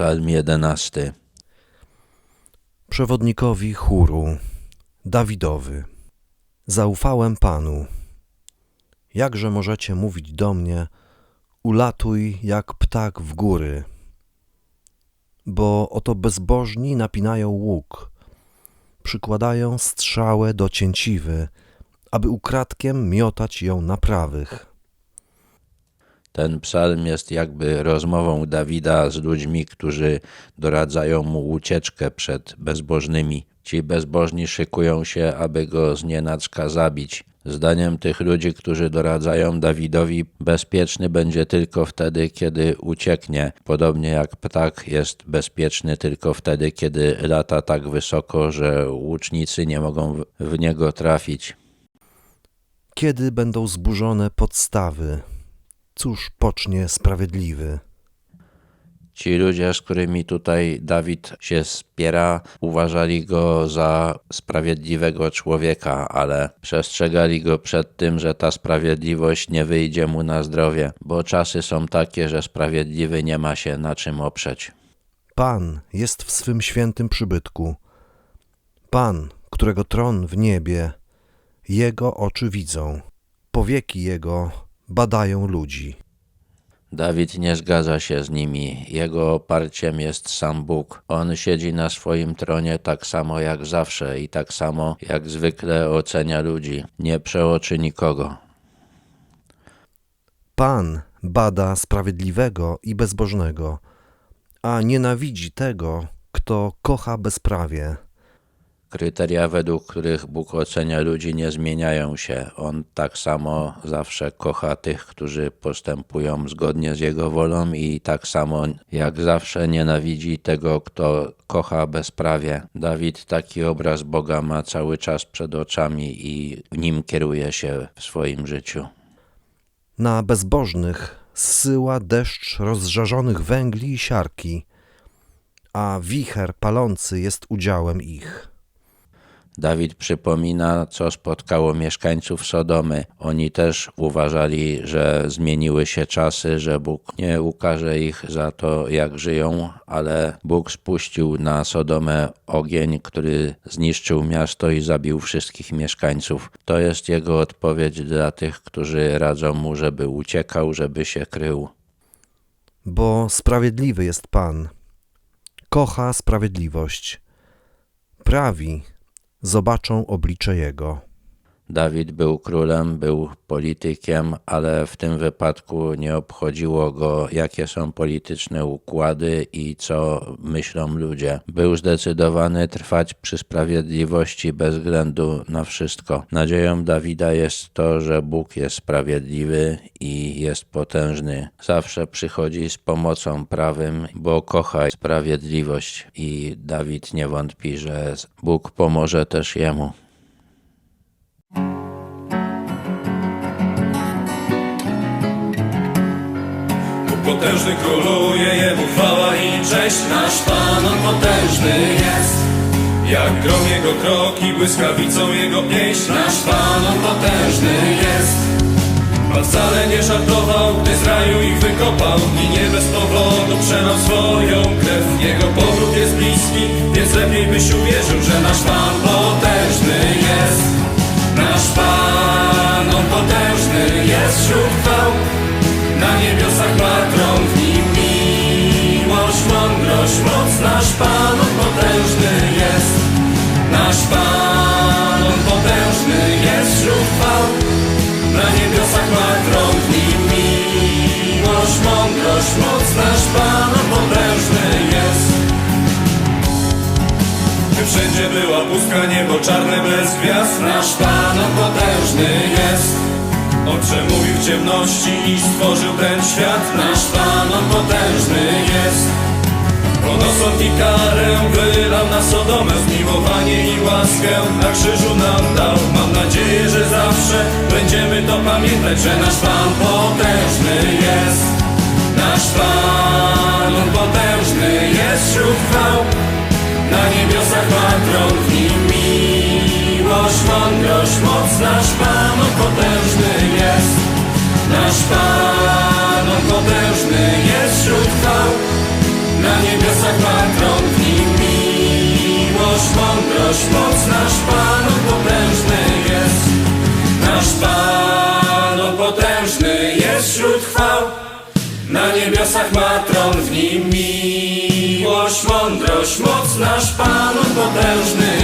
Psalm jedenasty. Przewodnikowi chóru Dawidowy. Zaufałem Panu. Jakże możecie mówić do mnie, ulatuj jak ptak w góry? Bo oto bezbożni napinają łuk, przykładają strzałę do cięciwy, aby ukradkiem miotać ją na prawych. Ten psalm jest jakby rozmową Dawida z ludźmi, którzy doradzają mu ucieczkę przed bezbożnymi. Ci bezbożni szykują się, aby go znienacka zabić. Zdaniem tych ludzi, którzy doradzają Dawidowi, bezpieczny będzie tylko wtedy, kiedy ucieknie, podobnie jak ptak jest bezpieczny tylko wtedy, kiedy lata tak wysoko, że łucznicy nie mogą w- niego trafić. Kiedy będą zburzone podstawy? Cóż pocznie sprawiedliwy? Ci ludzie, z którymi tutaj Dawid się spiera, uważali go za sprawiedliwego człowieka, ale przestrzegali go przed tym, że ta sprawiedliwość nie wyjdzie mu na zdrowie, bo czasy są takie, że sprawiedliwy nie ma się na czym oprzeć. Pan jest w swym świętym przybytku. Pan, którego tron w niebie, jego oczy widzą, powieki jego badają ludzi. Dawid nie zgadza się z nimi. Jego oparciem jest sam Bóg. On siedzi na swoim tronie tak samo jak zawsze i tak samo jak zwykle ocenia ludzi. Nie przeoczy nikogo. Pan bada sprawiedliwego i bezbożnego, a nienawidzi tego, kto kocha bezprawie. Kryteria, według których Bóg ocenia ludzi, nie zmieniają się. On tak samo zawsze kocha tych, którzy postępują zgodnie z Jego wolą, i tak samo jak zawsze nienawidzi tego, kto kocha bezprawie. Dawid taki obraz Boga ma cały czas przed oczami i nim kieruje się w swoim życiu. Na bezbożnych zsyła deszcz rozżarzonych węgli i siarki, a wicher palący jest udziałem ich. Dawid przypomina, co spotkało mieszkańców Sodomy. Oni też uważali, że zmieniły się czasy, że Bóg nie ukaże ich za to, jak żyją, ale Bóg spuścił na Sodomę ogień, który zniszczył miasto i zabił wszystkich mieszkańców. To jest jego odpowiedź dla tych, którzy radzą mu, żeby uciekał, żeby się krył. Bo sprawiedliwy jest Pan, kocha sprawiedliwość. Prawi zobaczą oblicze Jego. Dawid był królem, był politykiem, ale w tym wypadku nie obchodziło go, jakie są polityczne układy i co myślą ludzie. Był zdecydowany trwać przy sprawiedliwości bez względu na wszystko. Nadzieją Dawida jest to, że Bóg jest sprawiedliwy i jest potężny. Zawsze przychodzi z pomocą prawym, bo kocha sprawiedliwość i Dawid nie wątpi, że Bóg pomoże też jemu. Potężny króluje, Jemu chwała i cześć. Nasz Pan, On potężny jest. Jak grom Jego kroki, błyskawicą Jego pieśń. Nasz Pan, On potężny jest. Pan wcale nie żartował, gdy z raju ich wykopał I nie bez powodu przelał swoją krew Jego powrót jest bliski, więc lepiej byś uwierzył, że nasz Pan Nasz Pan, potężny jest. Nasz Pan, potężny jest wśród chwał. Na niebiosach ma tron, nim miłość, mądrość, moc. Nasz Pan potężny jest. Wszędzie była pustka, niebo czarne bez gwiazd. Nasz Pan potężny jest. On przemówił w ciemności i stworzył ten świat. Nasz Pan potężny i karę wylał na Sodomę Zmiłowanie i łaskę. Na krzyżu nam dał. Mam nadzieję, że zawsze będziemy to pamiętać Że nasz Pan potężny jest. Nasz Pan, On potężny jest wśród chwał. Na niebiosach ma tron, w nim miłość, mądrość, moc. Nasz Pan, On potężny jest. Nasz Pan, On potężny jest wśród chwał Na niebiosach ma tron w nim miłość, mądrość, moc Nasz Pan potężny jest. Nasz Pan potężny jest wśród chwał. Na niebiosach ma tron w nim miłość, mądrość, moc Nasz Pan potężny